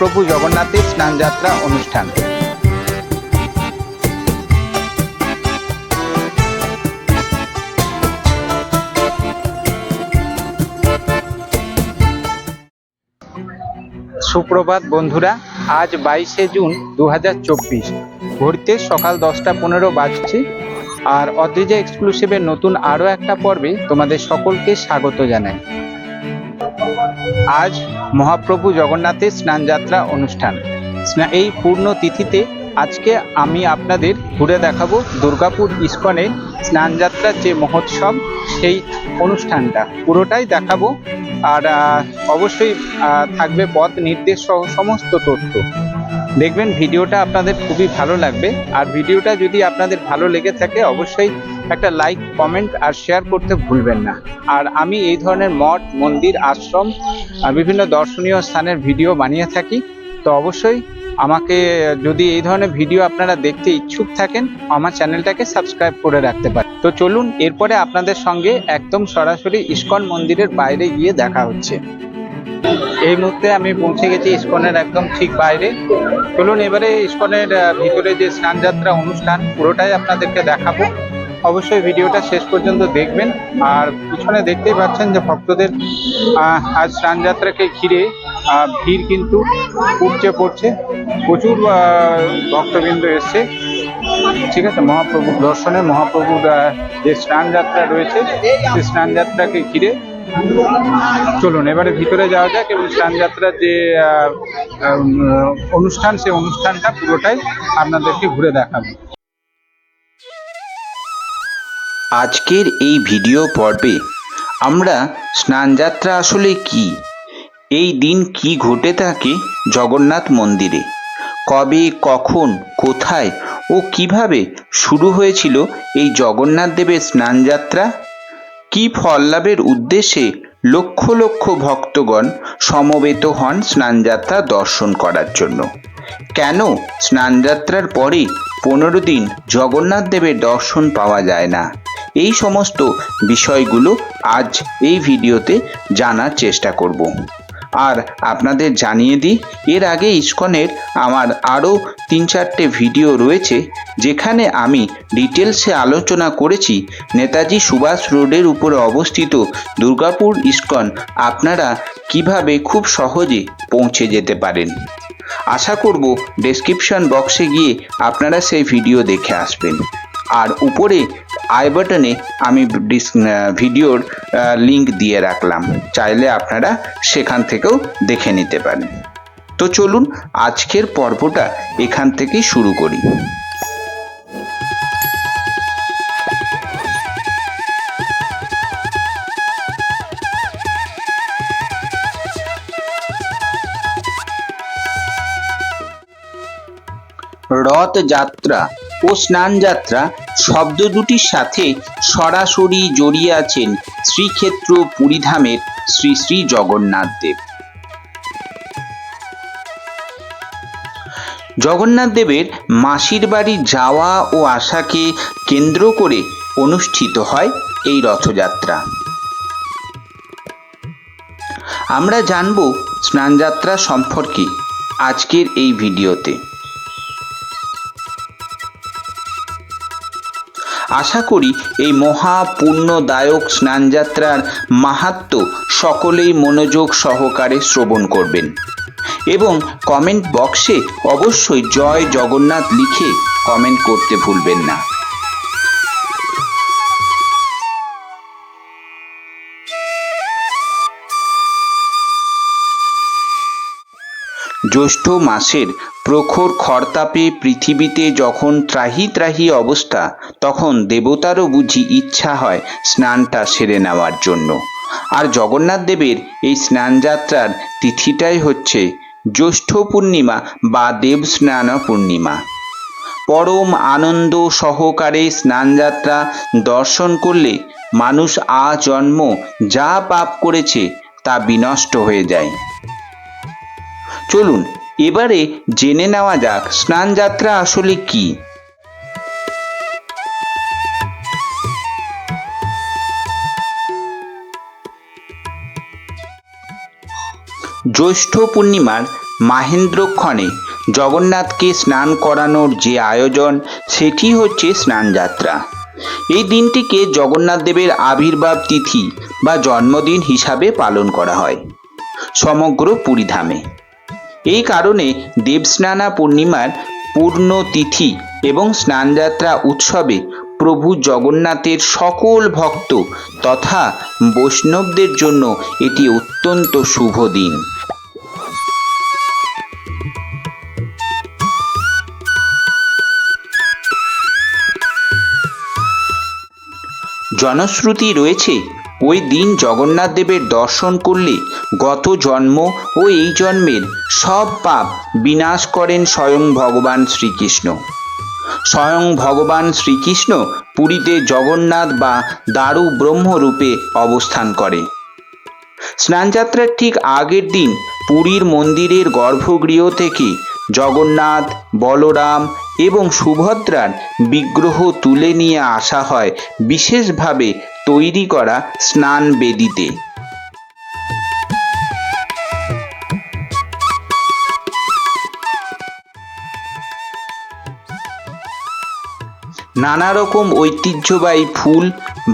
মহাপ্রভু জগন্নাথের স্নানযাত্রা অনুষ্ঠান। সুপ্রভাত বন্ধুরা, আজ বাইশে জুন দু ঘড়িতে সকাল দশটা পনেরো বাজছে, আর অদ্রিজা এক্সক্লুসিভের নতুন আরও একটা পর্বে তোমাদের সকলকে স্বাগত জানাই। আজ মহাপ্রভু জগন্নাথের স্নানযাত্রা অনুষ্ঠান। এই পূর্ণ তিথিতে আজকে আমি আপনাদের ঘুরে দেখাবো দুর্গাপুর ইস্কনের স্নানযাত্রার যে মহোৎসব, সেই অনুষ্ঠানটা। পুরোটাই দেখাবো। আর অবশ্যই থাকবে পথ নির্দেশ সহ সমস্ত তথ্য। দেখবেন ভিডিওটা আপনাদের খুবই ভালো লাগবে। আর ভিডিওটা যদি আপনাদের ভালো লেগে থাকে, অবশ্যই একটা লাইক কমেন্ট আর শেয়ার করতে ভুলবেন না। আর আমি এই ধরনের মঠ, মন্দির, আশ্রম বিভিন্ন দর্শনীয় স্থানের ভিডিও বানিয়ে থাকি। তো অবশ্যই আমাকে যদি এই ধরনের ভিডিও আপনারা দেখতে ইচ্ছুক থাকেন, আমার চ্যানেলটাকে সাবস্ক্রাইব করে রাখতে পারেন। তো চলুন, এরপরে আপনাদের সঙ্গে একদম সরাসরি ইস্কন মন্দিরের বাইরে গিয়ে দেখা হচ্ছে। এই মুহূর্তে আমি পৌঁছে গেছি ইস্কনের একদম ঠিক বাইরে। চলুন এবারে ইস্কনের ভিতরে যে স্নানযাত্রা অনুষ্ঠান, পুরোটাই আপনাদেরকে দেখাবো। অবশ্যই ভিডিওটা শেষ পর্যন্ত দেখবেন। আর পিছনে দেখতেই পাচ্ছেন যে ভক্তদের আজ স্নানযাত্রাকে ঘিরে ভিড় কিন্তু উপচে পড়ছে। প্রচুর ভক্তবৃন্দ এসছে। ঠিক আছে, মহাপ্রভুর দর্শনে মহাপ্রভুর যে স্নানযাত্রা রয়েছে, সেই স্নানযাত্রাকে ঘিরে চলুন, এবারে ভিতরে যাওয়া যাক এবং স্নানযাত্রার যে অনুষ্ঠান, সেই অনুষ্ঠানটা পুরোটাই আপনাদেরকে ঘুরে দেখাবো। আজকের এই ভিডিও পর্বে আমরা স্নানযাত্রা আসলে কি? এই দিন কি ঘটে থাকে জগন্নাথ মন্দিরে? কবে, কখন, কোথায় ও কীভাবে শুরু হয়েছিল এই জগন্নাথ দেবের স্নানযাত্রা? কি ফললাভের উদ্দেশ্যে লক্ষ লক্ষ ভক্তগণ সমবেত হন স্নানযাত্রা দর্শন করার জন্য? কেন স্নানযাত্রার পরে পনেরো দিন জগন্নাথ দেবের দর্শন পাওয়া যায় না? এই সমস্ত বিষয়গুলো আজ এই ভিডিওতে জানার চেষ্টা করব। আর আপনাদের জানিয়ে দিই, এর আগে ইস্কনের আমার আরও তিন চারটে ভিডিও রয়েছে, যেখানে আমি ডিটেলসে আলোচনা করেছি নেতাজি সুভাষ রোডের উপরে অবস্থিত দুর্গাপুর ইস্কন, আপনারা কীভাবে খুব সহজে পৌঁছে যেতে পারেন। আশা করব ডেসক্রিপশন বক্সে গিয়ে আপনারা সেই ভিডিও দেখে আসবেন। আর উপরে আই বাটনে আমি ভিডিওর লিংক দিয়ে রাখলাম। চাইলে আপনারা সেখান থেকেও দেখে নিতে পারেন। তো চলুন আজকের পর্বটা এখান থেকেই শুরু করি। রথযাত্রা ও স্নানযাত্রা শব্দ দুটির সাথে সরাসরি জড়িয়ে আছেন শ্রীক্ষেত্র পুরীধামের শ্রী শ্রী জগন্নাথ দেব। জগন্নাথ দেবের মাসির বাড়ি যাওয়া ও আসাকে কেন্দ্র করে অনুষ্ঠিত হয় এই রথযাত্রা। আমরা জানব স্নানযাত্রা সম্পর্কে আজকের এই ভিডিওতে। আশা করি এই মহা পুণ্যদায়ক স্নানযাত্রার মাহাত্ম সকলেই মনোযোগ সহকারে শ্রবণ করবেন। এবং কমেন্ট বক্সে অবশ্যই জয় জগন্নাথ লিখে কমেন্ট করতে ভুলবেন না। জ্যৈষ্ঠ মাসের প্রখর খরতাপে পৃথিবীতে যখন ত্রাহি ত্রাহি অবস্থা, তখন দেবতারও বুঝি ইচ্ছা হয় স্নানটা সেরে নেওয়ার জন্য। আর জগন্নাথ দেবের এই স্নানযাত্রার তিথিটাই হচ্ছে জ্যৈষ্ঠ পূর্ণিমা বা দেব স্নান পূর্ণিমা। পরম আনন্দ সহকারে স্নানযাত্রা দর্শন করলে মানুষ আ জন্ম যা পাপ করেছে তা বিনষ্ট হয়ে যায়। চলুন, এবারে জেনে নেওয়া যাক, স্নানযাত্রা আসলে কি? জ্যৈষ্ঠ পূর্ণিমার মাহেন্দ্রক্ষণে জগন্নাথকে স্নান করানোর যে আয়োজন, সেটি হচ্ছে স্নানযাত্রা। এই দিনটিকে জগন্নাথ দেবের আবির্ভাব তিথি বা জন্মদিন হিসাবে পালন করা হয়, সমগ্র পুরীধামে। এই কারণে দেবস্নানা পূর্ণিমার পূর্ণ তিথি এবং স্নানযাত্রা উৎসবে প্রভু জগন্নাথের সকল ভক্ত তথা বৈষ্ণবদের জন্য এটি অত্যন্ত শুভ দিন। জনশ্রুতি রয়েছে ওই দিন জগন্নাথ দেবের দর্শন করলে গত জন্ম ও এই জন্মের সব পাপ বিনাশ করেন স্বয়ং ভগবান শ্রীকৃষ্ণ। স্বয়ং ভগবান শ্রীকৃষ্ণ পুরীতে জগন্নাথ বা দারু ব্রহ্মরূপে অবস্থান করে। স্নানযাত্রার ঠিক আগের দিন পুরীর মন্দিরের গর্ভগৃহ থেকে জগন্নাথ, বলরাম এবং সুভদ্রার বিগ্রহ তুলে নিয়ে আসা হয় বিশেষভাবে তৈরি করা স্নান বেদিতে। নানা রকম ঐতিহ্যবাহী ফুল,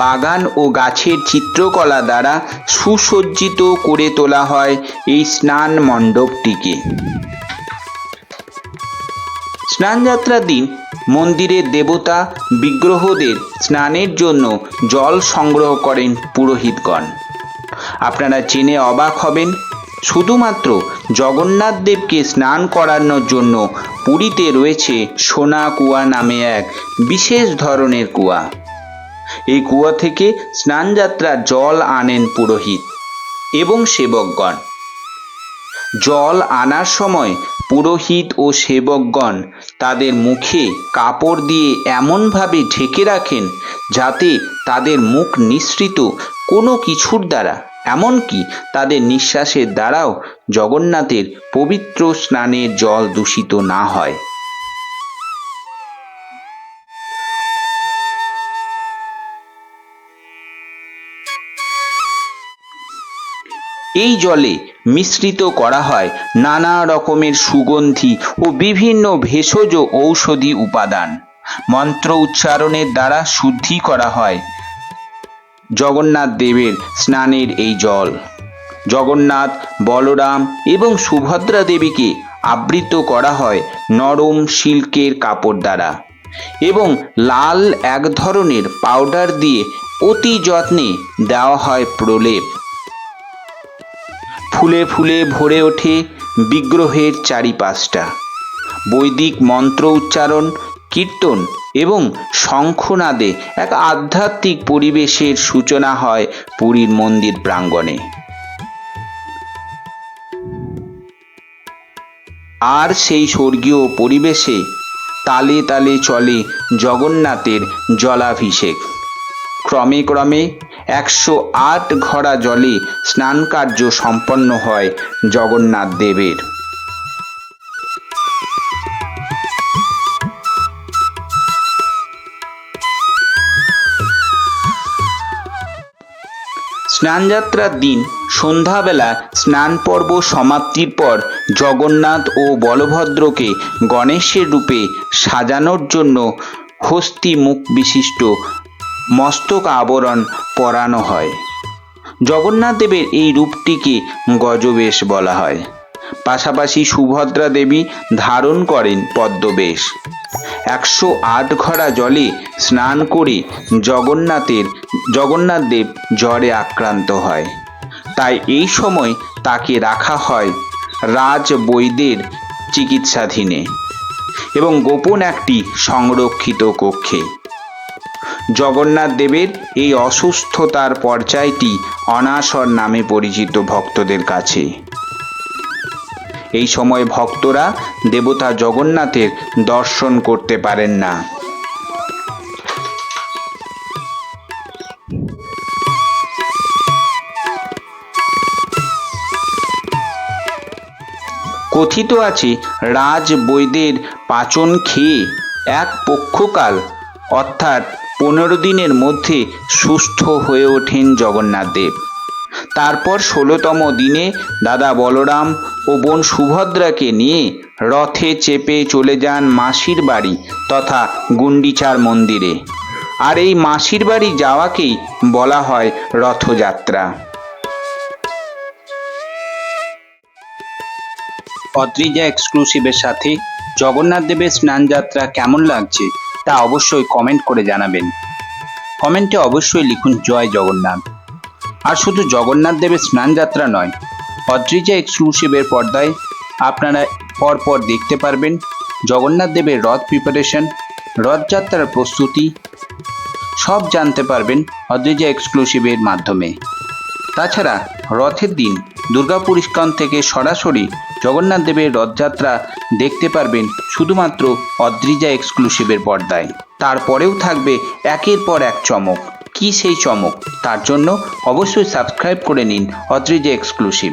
বাগান ও গাছের চিত্রকলা দ্বারা সুসজ্জিত করে তোলা হয় এই স্নান মণ্ডপটিকে। স্নানযাত্রার দিন মন্দিরের দেবতা বিগ্রহদের স্নানের জন্য জল সংগ্রহ করেন পুরোহিতগণ। আপনারা জেনে অবাক হবেন, শুধুমাত্র জগন্নাথ দেবকে স্নান করানোর জন্য পুরীতে রয়েছে সোনা কুয়া নামে এক বিশেষ ধরনের কুয়া। এই কুয়া থেকে স্নানযাত্রার জল আনেন পুরোহিত এবং সেবকগণ। জল আনার সময় পুরোহিত ও সেবকগণ তাদের মুখে কাপড় দিয়ে এমনভাবে ঢেকে রাখেন যাতে তাদের মুখ নিঃসৃত কোনো কিছুর দ্বারা। এমনকি তাদের নিঃশ্বাসের দ্বারাও জগন্নাথের পবিত্র স্নানের জল দূষিত না হয়। এই জলে মিশ্রিত করা হয় নানা রকমের সুগন্ধি ও বিভিন্ন ভেষজ ঔষধি উপাদান। মন্ত্র উচ্চারণের দ্বারা শুদ্ধি করা হয়। জগন্নাথ দেবের স্নানের এই জল। জগন্নাথ, বলরাম এবং সুভদ্রা দেবীকে আবৃত করা হয় নরম সিল্কের কাপড় দ্বারা এবং লাল এক ধরনের পাউডার দিয়ে অতি যত্নে দেওয়া হয় প্রলেপ। ফুলে ফুলে ভরে ওঠে বিগ্রহের চারিপাশটা। বৈদিক মন্ত্র উচ্চারণ, কীর্তন এবং শঙ্খনাদে এক আধ্যাত্মিক পরিবেশের সূচনা হয় পুরীর মন্দির প্রাঙ্গণে। আর সেই স্বর্গীয় পরিবেশে তালে তালে চলে জগন্নাথের জলাভিষেক। ক্রমে ক্রমে একশো আট ঘড়া জলে স্নান কার্য সম্পন্ন হয় জগন্নাথ দেবের। স্নানযাত্রার দিন, সন্ধ্যাবেলা স্নান পর্ব সমাপ্তির পর জগন্নাথ ও বলভদ্রকে গণেশের রূপে সাজানোর জন্য হস্তি মুখ বিশিষ্ট মস্তক আবরণ পরানো হয়। জগন্নাথ দেবের এই রূপটিকে গজবেশ বলা হয়। পাশাপাশি সুভদ্রা দেবী ধারণ করেন পদ্মবেশ। একশো আট ঘড়া জলে স্নান করে জগন্নাথের, জগন্নাথ দেব জ্বরে আক্রান্ত হয়। তাই এই সময় তাকে রাখা হয় রাজ বৈদের চিকিৎসাধীনে এবং গোপন একটি সংরক্ষিত কক্ষে। জগন্নাথ দেবের এই অসুস্থতার পর্যায়টি অনাসর নামে পরিচিত ভক্তদের কাছে। এই সময় ভক্তরা দেবতা জগন্নাথের দর্শন করতে পারেন না। কথিত আছে রাজ বৈদের পাচন খেয়ে এক পক্ষকাল, অর্থাৎ পনেরো দিনের মধ্যে সুস্থ হয়ে ওঠেন জগন্নাথ দেব। তারপর ষোলোতম দিনে দাদা বলরাম ও বোন সুভদ্রাকে নিয়ে রথে চেপে চলে যান মাসির বাড়ি তথা গুন্ডিচার মন্দিরে। আর এই মাসির বাড়ি যাওয়াকেই বলা হয় রথযাত্রা। অদ্রিজা এক্সক্লুসিভের সাথে জগন্নাথ দেবের স্নানযাত্রা কেমন লাগছে? তা অবশ্যই কমেন্ট করে জানাবেন। কমেন্টে অবশ্যই লিখুন, জয় জগন্নাথ। আর শুধু জগন্নাথ দেবের স্নানযাত্রা নয়, অদ্রিজা এক্সক্লুসিভের পর্দায় আপনারা পরপর দেখতে পারবেন জগন্নাথ দেবের রথ প্রিপারেশন রথযাত্রার প্রস্তুতি, সব জানতে পারবেন অদ্রিজা এক্সক্লুসিভের মাধ্যমে। তাছাড়া রথের দিন দুর্গাপুর থেকে সরাসরি জগন্নাথ দেবের রথযাত্রা দেখতে পারবেন শুধুমাত্র অদ্রিজা এক্সক্লুসিভের পর্দায়। তারপরেও থাকবে একের পর এক চমক। কি সেই চমক? তার জন্য অবশ্যই সাবস্ক্রাইব করে নিন অদ্রিজা এক্সক্লুসিভ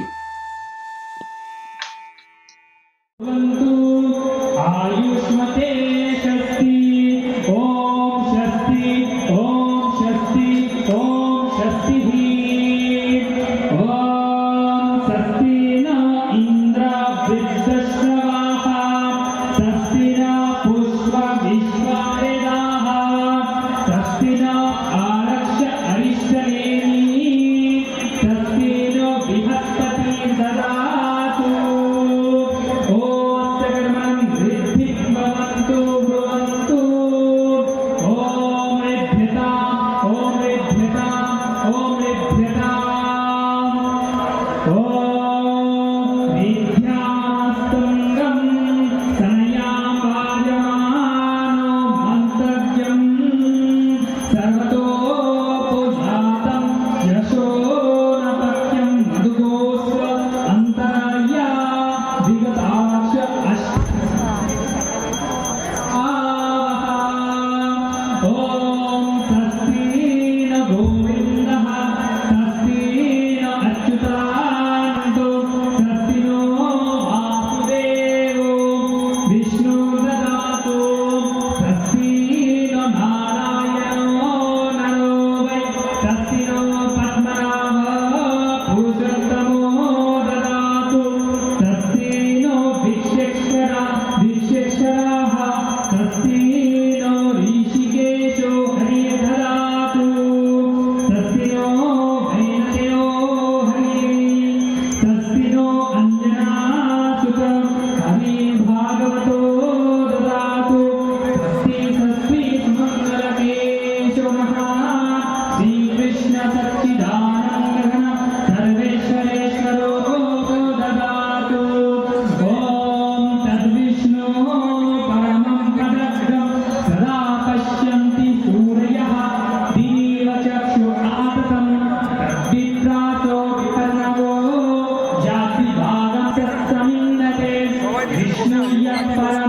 Akbar.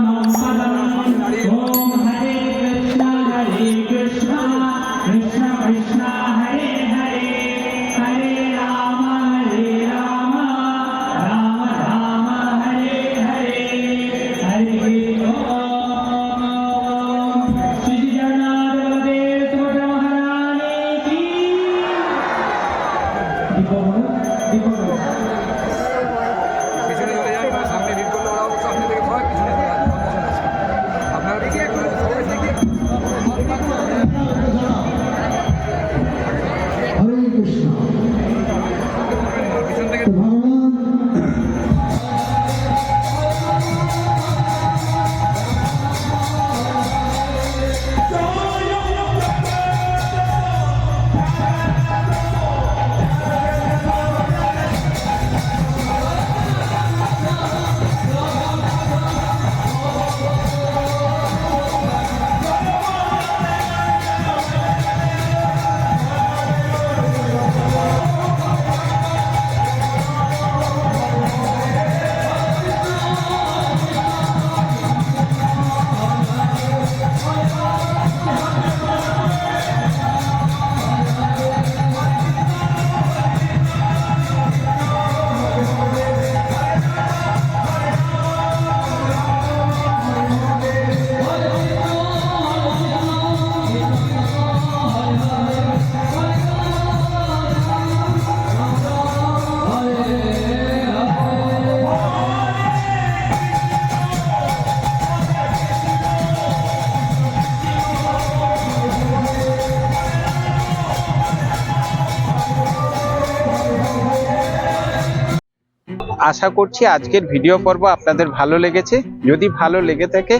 আশা করছি আজকের ভিডিও পর্ব আপনাদের ভালো লেগেছে। যদি ভালো লেগে থাকে,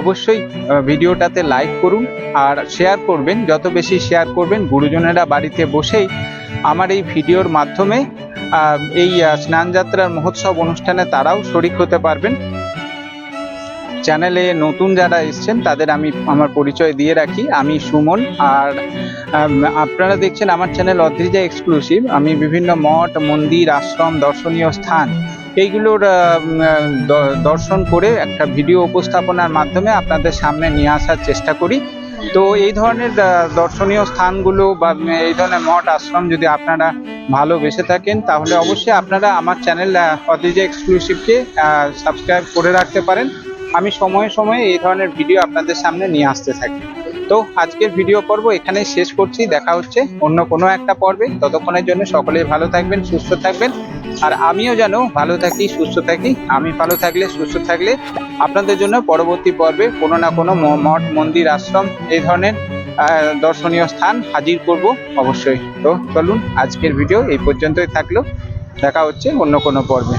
অবশ্যই ভিডিওটাতে লাইক করুন আর শেয়ার করবেন। যত বেশি শেয়ার করবেন, গুরুজনেরা বাড়িতে বসেই আমার এই ভিডিওর মাধ্যমে এই স্নানযাত্রার মহোৎসব অনুষ্ঠানে তারাও শরিক হতে পারবেন। চ্যানেলে নতুন যারা এসছেন, তাদের আমি আমার পরিচয় দিয়ে রাখি। আমি সুমন আর আপনারা দেখছেন আমার চ্যানেল অদ্রিজা এক্সক্লুসিভ। আমি বিভিন্ন মঠ, মন্দির, আশ্রম, দর্শনীয় স্থান, এইগুলোর দর্শন করে একটা ভিডিও উপস্থাপনার মাধ্যমে আপনাদের সামনে নিয়ে আসার চেষ্টা করি। তো এই ধরনের দর্শনীয় স্থানগুলো বা এই ধরনের মঠ, আশ্রম যদি আপনারা ভালোবেসে থাকেন, তাহলে অবশ্যই আপনারা আমার চ্যানেল অদ্রিজা এক্সক্লুসিভকে সাবস্ক্রাইব করে রাখতে পারেন। আমি সময়ে সময়ে এই ধরনের ভিডিও আপনাদের সামনে নিয়ে আসতে থাকি। তো আজকের ভিডিও পর্ব এখানে শেষ করছি। দেখা হচ্ছে অন্য কোনো একটা পর্বে। ততক্ষণের জন্য সকলেই ভালো থাকবেন, সুস্থ থাকবেন। আর আমিও যেন ভালো থাকি, সুস্থ থাকি, আমি ভালো থাকলে, সুস্থ থাকলে আপনাদের জন্য পরবর্তী পর্বে কোনো না কোনো মঠ, মন্দির, আশ্রম এই ধরনের দর্শনীয় স্থান হাজির করব অবশ্যই। তো চলুন, আজকের ভিডিও এই পর্যন্তই থাকল। দেখা হচ্ছে অন্য কোনো পর্বে।